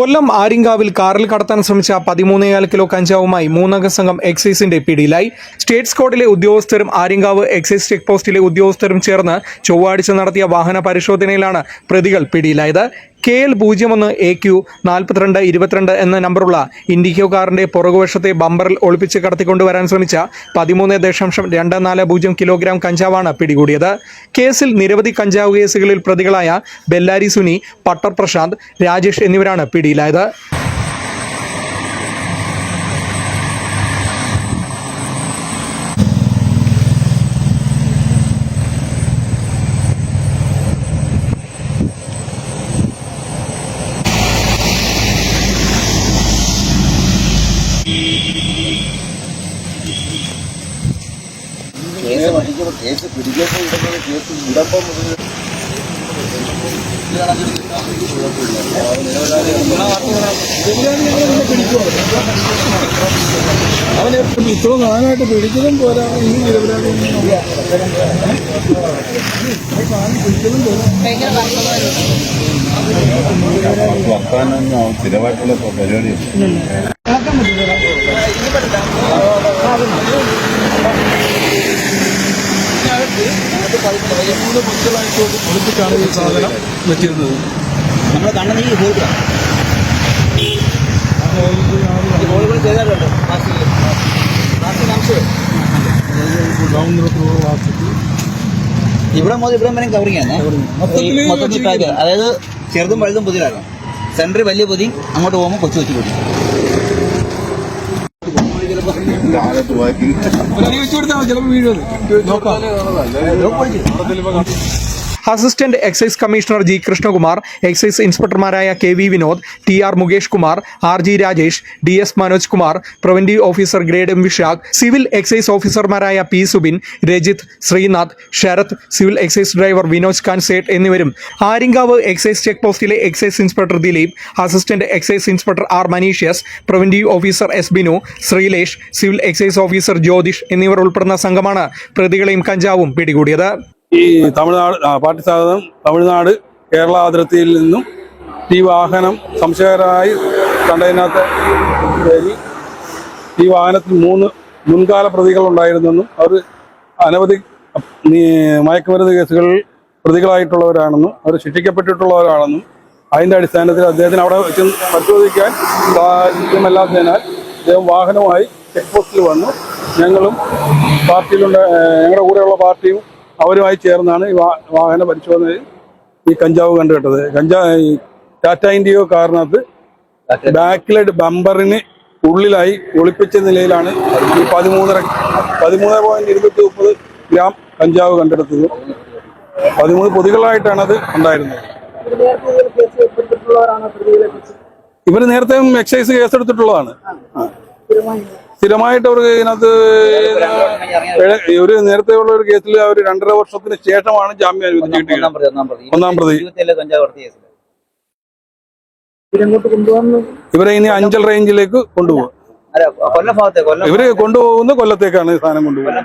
കൊല്ലം ആര്യങ്കാവിൽ കാറിൽ കടത്താൻ ശ്രമിച്ച പതിമൂന്നേകാൽ കിലോ കഞ്ചാവുമായി മൂന്നംഗ സംഘം എക്സൈസിന്റെ പിടിയിലായി. സ്റ്റേറ്റ് സ്ക്വാഡിലെ ഉദ്യോഗസ്ഥരും ആര്യങ്കാവ് എക്സൈസ് ചെക്ക് പോസ്റ്റിലെ ഉദ്യോഗസ്ഥരും ചേർന്ന് ചൊവ്വാഴ്ച നടത്തിയ വാഹന പരിശോധനയിലാണ് പ്രതികൾ പിടിയിലായത്. കെ എൽ പൂജ്യം ഒന്ന് എ ക്യു നാൽപ്പത്തിരണ്ട് ഇരുപത്തിരണ്ട് എന്ന നമ്പറുള്ള ഇൻഡിക്കോ കാറിന്റെ പുറകുവശത്തെ ബമ്പറിൽ ഒളിപ്പിച്ച് കടത്തിക്കൊണ്ടുവരാൻ ശ്രമിച്ച പതിമൂന്ന് ദശാംശം രണ്ട് നാല് പൂജ്യം കിലോഗ്രാം കഞ്ചാവാണ് പിടികൂടിയത്. കേസിൽ നിരവധി കഞ്ചാവ് കേസുകളിൽ പ്രതികളായ ബെല്ലാരി സുനി പട്ടർ പ്രശാന്ത് രാജേഷ് എന്നിവരാണ് പിടിയിലായത്. കേസ് കേസ് പിടിക്കുമ്പോൾ ഇടുന്നത് കേസ് വിടുമ്പോൾ മുതൽ അവനെ ഇത്ര നാനായിട്ട് പിടിച്ചതും പോരാ ഈ നിരപരാധി വക്കാനൊന്നും സ്ഥിരമായിട്ടുള്ള പരിപാടി മൂന്ന് കൊച്ചുകളായിട്ട് ഒളിപ്പിച്ചാണ് ഈ സാധനം വെച്ചിരുന്നത്. നമ്മുടെ പ്ലാസ്റ്റിക് പ്ലാസ്റ്റിക് അംശം വാർത്തക്ക് ഇവിടെ മുതൽ ഇവിടെ വരെ ആണ്. മൊത്തത്തിൽ പാക്ക് അതായത് ചെറുതും വലുതും പുതിയതാണ് സെന്റർ വലിയ പൊതി അങ്ങോട്ട് പോകുമ്പോൾ കൊച്ചു കൊച്ചു പൊതി. കാലത്ത് assistant excise commissioner G Krishnakumar excise ഇൻസ്പെക്ടർമാരായ K V Vinod T R Mukesh Kumar R G Rajesh D S Manoj Kumar preventive officer grade M Vishakh civil excise ഓഫീസർമാരായ P Subin Rajith Sreenath Sarath civil excise driver Vinoj Khan Sait എന്നിവരും. Aryankavu excise check പോസ്റ്റിലെ excise inspector Dileep assistant excise inspector R മനീഷ്യസ് preventive officer S Binu Sreelesh civil excise officer Jyothish എന്നിവർ ഉൾപ്പെടുന്ന സംഘമാണ് പ്രതികളെയും കഞ്ചാവും പിടികൂടിയത്. ഈ Tamil Nadu party സ്ഥാപനം തമിഴ്നാട് കേരള അതിർത്തിയിൽ നിന്നും ഈ വാഹനം സംശയകരമായി കണ്ടതിനകത്ത് ഈ വാഹനത്തിൽ മൂന്ന് മുൻകാല പ്രതികൾ ഉണ്ടായിരുന്നെന്നും അവർ അനവധി മയക്കുമരുന്ന് കേസുകളിൽ പ്രതികളായിട്ടുള്ളവരാണെന്നും അവർ ശിക്ഷിക്കപ്പെട്ടിട്ടുള്ളവരാണെന്നും അതിന്റെ അടിസ്ഥാനത്തിൽ അദ്ദേഹത്തിന് അവിടെ വെച്ച് പരിശോധിക്കാൻ സാധ്യമല്ലാത്തതിനാൽ അദ്ദേഹം വാഹനവുമായി ചെക്ക് പോസ്റ്റിൽ വന്നു. ഞങ്ങളും പാർട്ടിയിലുണ്ട് ഞങ്ങളുടെ കൂടെയുള്ള പാർട്ടിയും അവരുമായി ചേർന്നാണ് ഈ വാഹന പരിശോധനയിൽ ഈ കഞ്ചാവ് കണ്ടുകെട്ടത്. കഞ്ചാവ് ഈ ടാറ്റ ഇൻഡിയോ കാറിനകത്ത് ബാക്കിലെ ബമ്പറിന് ഉള്ളിലായി ഒളിപ്പിച്ച നിലയിലാണ് ഈ പതിമൂന്നര പതിമൂന്ന് പോയിന്റ് ഇരുന്നൂറ്റി മുപ്പത് ഗ്രാം കഞ്ചാവ് കണ്ടെടുത്തത്. പതിമൂന്ന് പൊതികളായിട്ടാണ് അത് ഉണ്ടായിരുന്നത് ഇവർ നേരത്തെ എക്സൈസ് കേസെടുത്തിട്ടുള്ളതാണ് ആ. സ്ഥിരമായിട്ട് അവർക്ക് ഇതിനകത്ത് ഒരു നേരത്തെ ഉള്ള ഒരു കേസിൽ അവർ രണ്ടര വർഷത്തിന് ശേഷമാണ് ജാമ്യം അനുവദിച്ച് ഒന്നാം കിട്ടിയത്. പ്രതി ഒന്നാം പ്രതി. ഇവരെ ഇനി അഞ്ചൽ റേഞ്ചിലേക്ക് കൊണ്ടുപോകും. ഇവർ കൊണ്ടുപോകുന്ന കൊല്ലത്തേക്കാണ് ഈ സാധനം കൊണ്ടുപോകുന്നത്.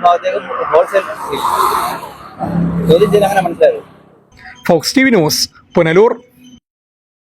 Fox T V news Punalur.